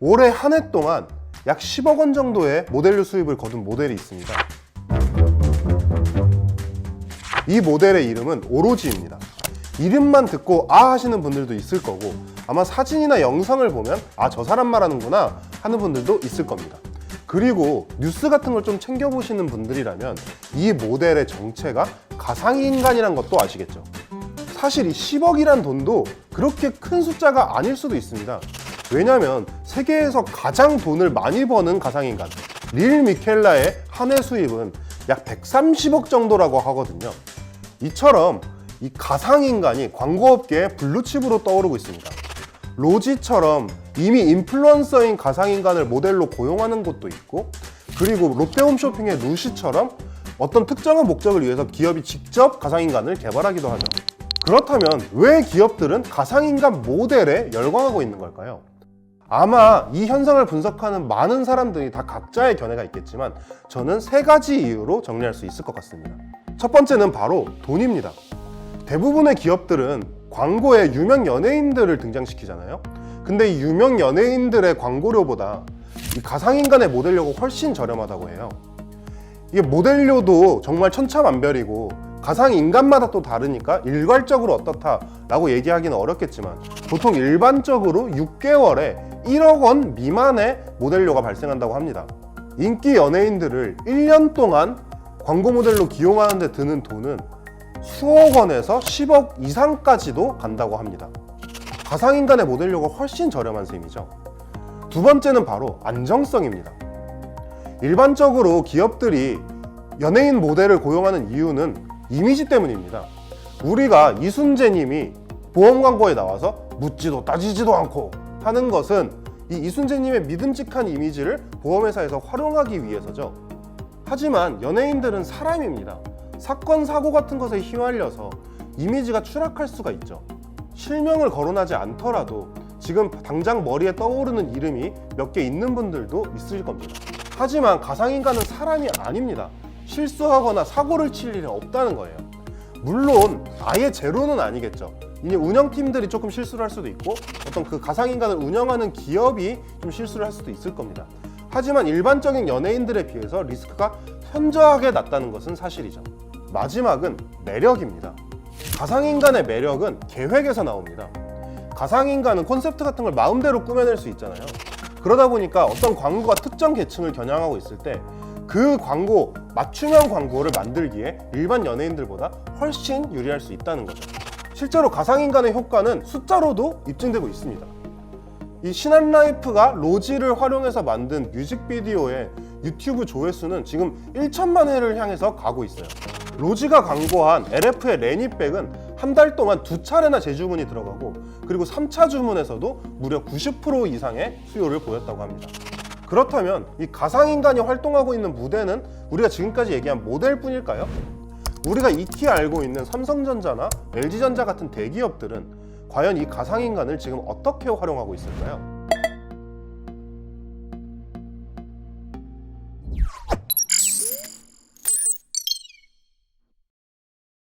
올해 한 해 동안 약 10억 원 정도의 모델료 수입을 거둔 모델이 있습니다. 이 모델의 이름은 오로지입니다. 이름만 듣고 아 하시는 분들도 있을 거고 아마 사진이나 영상을 보면 아 저 사람 말하는구나 하는 분들도 있을 겁니다. 그리고 뉴스 같은 걸 좀 챙겨보시는 분들이라면 이 모델의 정체가 가상인간이란 것도 아시겠죠. 사실 이 10억이란 돈도 그렇게 큰 숫자가 아닐 수도 있습니다. 왜냐면 세계에서 가장 돈을 많이 버는 가상인간 릴 미켈라의 한 해 수입은 약 130억 정도라고 하거든요. 이처럼 이 가상인간이 광고업계의 블루칩으로 떠오르고 있습니다. 로지처럼 이미 인플루언서인 가상인간을 모델로 고용하는 곳도 있고 그리고 롯데홈쇼핑의 루시처럼 어떤 특정한 목적을 위해서 기업이 직접 가상인간을 개발하기도 하죠. 그렇다면 왜 기업들은 가상인간 모델에 열광하고 있는 걸까요? 아마 이 현상을 분석하는 많은 사람들이 다 각자의 견해가 있겠지만 저는 세 가지 이유로 정리할 수 있을 것 같습니다. 첫 번째는 바로 돈입니다. 대부분의 기업들은 광고에 유명 연예인들을 등장시키잖아요. 근데 이 유명 연예인들의 광고료보다 이 가상인간의 모델료가 훨씬 저렴하다고 해요. 이게 모델료도 정말 천차만별이고 가상 인간마다 또 다르니까 일괄적으로 어떻다라고 얘기하기는 어렵겠지만 보통 일반적으로 6개월에 1억 원 미만의 모델료가 발생한다고 합니다. 인기 연예인들을 1년 동안 광고 모델로 기용하는 데 드는 돈은 수억 원에서 10억 이상까지도 간다고 합니다. 가상인간의 모델료가 훨씬 저렴한 셈이죠. 두 번째는 바로 안정성입니다. 일반적으로 기업들이 연예인 모델을 고용하는 이유는 이미지 때문입니다. 우리가 이순재님이 보험 광고에 나와서 묻지도 따지지도 않고 하는 것은 이 이순재님의 믿음직한 이미지를 보험회사에서 활용하기 위해서죠. 하지만 연예인들은 사람입니다. 사건, 사고 같은 것에 휘말려서 이미지가 추락할 수가 있죠. 실명을 거론하지 않더라도 지금 당장 머리에 떠오르는 이름이 몇 개 있는 분들도 있을 겁니다. 하지만 가상인간은 사람이 아닙니다. 실수하거나 사고를 칠 일이 없다는 거예요. 물론 아예 제로는 아니겠죠. 이제 운영팀들이 조금 실수를 할 수도 있고 어떤 그 가상인간을 운영하는 기업이 좀 실수를 할 수도 있을 겁니다. 하지만 일반적인 연예인들에 비해서 리스크가 현저하게 낮다는 것은 사실이죠. 마지막은 매력입니다. 가상인간의 매력은 계획에서 나옵니다. 가상인간은 콘셉트 같은 걸 마음대로 꾸며낼 수 있잖아요. 그러다 보니까 어떤 광고가 특정 계층을 겨냥하고 있을 때 그 광고, 맞춤형 광고를 만들기에 일반 연예인들보다 훨씬 유리할 수 있다는 거죠. 실제로 가상인간의 효과는 숫자로도 입증되고 있습니다. 이 신한라이프가 로지를 활용해서 만든 뮤직비디오의 유튜브 조회수는 지금 1천만 회를 향해서 가고 있어요. 로지가 광고한 LF의 레니백은 한 달 동안 두 차례나 재주문이 들어가고 그리고 3차 주문에서도 무려 90% 이상의 수요를 보였다고 합니다. 그렇다면 이 가상인간이 활동하고 있는 무대는 우리가 지금까지 얘기한 모델뿐일까요? 우리가 익히 알고 있는 삼성전자나 LG전자 같은 대기업들은 과연 이 가상인간을 지금 어떻게 활용하고 있을까요?